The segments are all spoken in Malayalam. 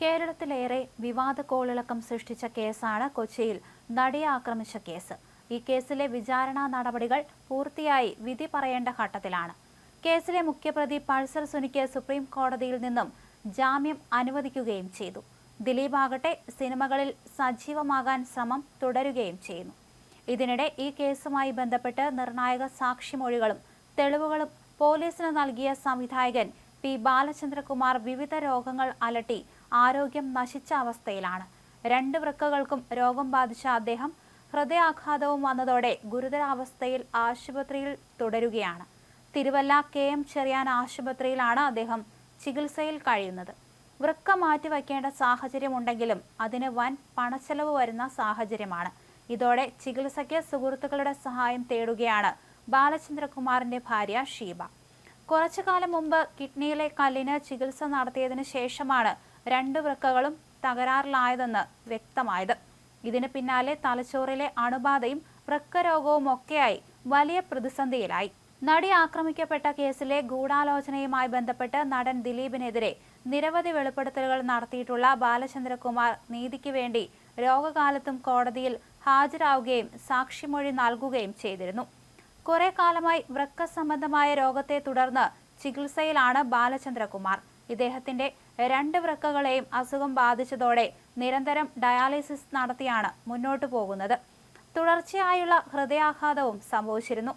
കേരളത്തിലേറെ വിവാദ കോളിളക്കം സൃഷ്ടിച്ച കേസാണ് കൊച്ചിയിൽ നടിയെ ആക്രമിച്ച കേസ്. ഈ കേസിലെ വിചാരണാ നടപടികൾ പൂർത്തിയായി വിധി പറയേണ്ട ഘട്ടത്തിലാണ്. കേസിലെ മുഖ്യപ്രതി പൾസർ സുനിക്ക് സുപ്രീം കോടതിയിൽ നിന്നും ജാമ്യം അനുവദിക്കുകയും ചെയ്തു. ദിലീപ് ആകട്ടെ സിനിമകളിൽ സജീവമാകാൻ ശ്രമം തുടരുകയും ചെയ്യുന്നു. ഇതിനിടെ ഈ കേസുമായി ബന്ധപ്പെട്ട് നിർണായക സാക്ഷിമൊഴികളും തെളിവുകളും പോലീസിന് നൽകിയ സംവിധായകൻ പി ബാലചന്ദ്രകുമാർ വിവിധ രോഗങ്ങൾ അലട്ടി ആരോഗ്യം നശിച്ച അവസ്ഥയിലാണ്. രണ്ട് വൃക്കകൾക്കും രോഗം ബാധിച്ച അദ്ദേഹം ഹൃദയാഘാതവും വന്നതോടെ ഗുരുതരാവസ്ഥയിൽ ആശുപത്രിയിൽ തുടരുകയാണ്. തിരുവല്ല കെ. എം. ചെറിയാൻ ആശുപത്രിയിലാണ് അദ്ദേഹം ചികിത്സയിൽ കഴിയുന്നത്. വൃക്ക മാറ്റിവയ്ക്കേണ്ട സാഹചര്യമുണ്ടെങ്കിലും അതിന് വൻ പണച്ചെലവ് വരുന്ന സാഹചര്യമാണ്. ഇതോടെ ചികിത്സയ്ക്ക് സുഹൃത്തുക്കളുടെ സഹായം തേടുകയാണ് ബാലചന്ദ്രകുമാറിന്റെ ഭാര്യ ഷീബ. കുറച്ചു കാലം മുമ്പ് കിഡ്നിയിലെ കല്ലിന് ചികിത്സ നടത്തിയതിനു ശേഷമാണ് രണ്ട് വൃക്കകളും തകരാറിലായതെന്ന് വ്യക്തമായത്. ഇതിന് പിന്നാലെ തലച്ചോറിലെ അണുബാധയും വൃക്കരോഗവും ഒക്കെയായി വലിയ പ്രതിസന്ധിയിലായി. നടി ആക്രമിക്കപ്പെട്ട കേസിലെ ഗൂഢാലോചനയുമായി ബന്ധപ്പെട്ട് നടൻ ദിലീപിനെതിരെ നിരവധി വെളിപ്പെടുത്തലുകൾ നടത്തിയിട്ടുള്ള ബാലചന്ദ്രകുമാർ നീതിക്ക് വേണ്ടി രോഗകാലത്തും കോടതിയിൽ ഹാജരാവുകയും സാക്ഷിമൊഴി നൽകുകയും ചെയ്തിരുന്നു. കുറെ കാലമായി വൃക്ക സംബന്ധമായ രോഗത്തെ തുടർന്ന് ചികിത്സയിലാണ് ബാലചന്ദ്രകുമാർ. ഇദ്ദേഹത്തിന്റെ രണ്ട് വൃക്കകളെയും അസുഖം ബാധിച്ചതോടെ നിരന്തരം ഡയാലിസിസ് നടത്തിയാണ് മുന്നോട്ടു പോകുന്നത്. തുടർച്ചയായുള്ള ഹൃദയാഘാതവും സംഭവിച്ചിരുന്നു.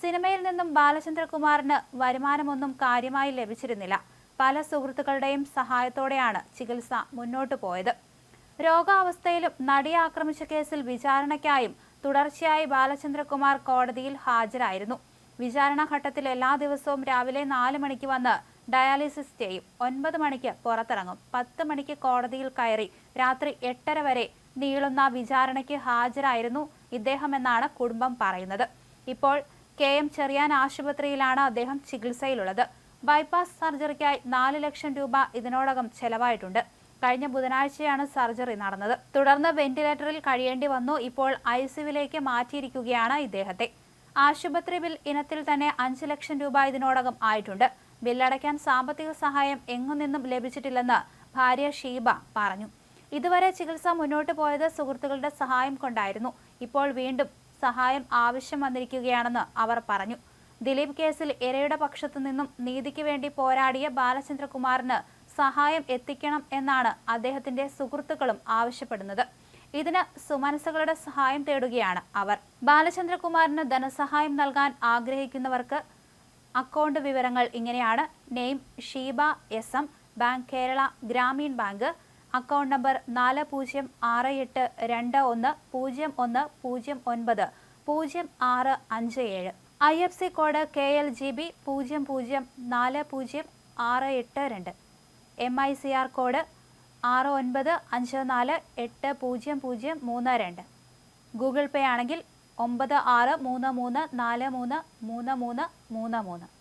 സിനിമയിൽ നിന്നും ബാലചന്ദ്രകുമാറിന് വരുമാനമൊന്നും കാര്യമായി ലഭിച്ചിരുന്നില്ല. പല സുഹൃത്തുക്കളുടെയും സഹായത്തോടെയാണ് ചികിത്സ മുന്നോട്ടു പോയത്. രോഗാവസ്ഥയിലും നടിയെ ആക്രമിച്ച കേസിൽ വിചാരണയ്ക്കായും തുടർച്ചയായി ബാലചന്ദ്രകുമാർ കോടതിയിൽ ഹാജരായിരുന്നു. വിചാരണ ഘട്ടത്തിൽ എല്ലാ ദിവസവും രാവിലെ നാല് മണിക്ക് വന്ന് ഡയാലിസിസ് ചെയ്യും. ഒൻപത് മണിക്ക് പുറത്തിറങ്ങും. പത്ത് മണിക്ക് കോടതിയിൽ കയറി രാത്രി എട്ടര വരെ നീളുന്ന വിചാരണയ്ക്ക് ഹാജരായിരുന്നു ഇദ്ദേഹമെന്നാണ് കുടുംബം പറയുന്നത്. ഇപ്പോൾ കെ എം ചെറിയാൻ ആശുപത്രിയിലാണ് അദ്ദേഹം ചികിത്സയിലുള്ളത്. ബൈപ്പാസ് സർജറിക്കായി നാല് ലക്ഷം രൂപ ഇതിനോടകം ചെലവായിട്ടുണ്ട്. കഴിഞ്ഞ ബുധനാഴ്ചയാണ് സർജറി നടന്നത്. തുടർന്ന് വെന്റിലേറ്ററിൽ കഴിയേണ്ടി വന്നു. ഇപ്പോൾ ഐ സിയുവിലേക്ക് മാറ്റിയിരിക്കുകയാണ് ഇദ്ദേഹത്തെ. ആശുപത്രി ബിൽ ഇനത്തിൽ തന്നെ അഞ്ച് ലക്ഷം രൂപ ഇതിനോടകം ആയിട്ടുണ്ട്. ബില്ലടയ്ക്കാൻ സാമ്പത്തിക സഹായം എങ്ങുനിന്നും ലഭിച്ചിട്ടില്ലെന്ന് ഭാര്യ ഷീബ പറഞ്ഞു. ഇതുവരെ ചികിത്സ മുന്നോട്ട് പോയത് സുഹൃത്തുക്കളുടെ സഹായം കൊണ്ടായിരുന്നു. ഇപ്പോൾ വീണ്ടും സഹായം ആവശ്യം വന്നിരിക്കുകയാണെന്ന് അവർ പറഞ്ഞു. ദിലീപ് കേസിൽ ഇരയുടെ പക്ഷത്തു നിന്നും നീതിക്ക് വേണ്ടി പോരാടിയ ബാലചന്ദ്രകുമാറിന് സഹായം എത്തിക്കണം എന്നാണ് അദ്ദേഹത്തിന്റെ സുഹൃത്തുക്കളും ആവശ്യപ്പെടുന്നത്. ഇതിന് സുമനസുകളുടെ സഹായം തേടുകയാണ് അവർ. ബാലചന്ദ്രകുമാറിന് ധനസഹായം നൽകാൻ ആഗ്രഹിക്കുന്നവർക്ക് അക്കൗണ്ട് വിവരങ്ങൾ ഇങ്ങനെയാണ്. Name Sheeba S M bank Kerala Grameen bank. Account number നാല് പൂജ്യം ആറ് എട്ട് രണ്ട് ഒന്ന് പൂജ്യം ഒന്ന് പൂജ്യം ഒൻപത് പൂജ്യം ആറ് അഞ്ച് ഏഴ്. I F C code K L G B പൂജ്യം പൂജ്യം നാല് പൂജ്യം ആറ് എട്ട് രണ്ട്. M I C R code ആറ് ഒൻപത് അഞ്ച് നാല് എട്ട് പൂജ്യം പൂജ്യം മൂന്ന് രണ്ട്. ഗൂഗിൾ പേ ആണെങ്കിൽ ഒമ്പത് ആറ് മൂന്ന് മൂന്ന് നാല് മൂന്ന് മൂന്ന് മൂന്ന് മൂന്ന് മൂന്ന്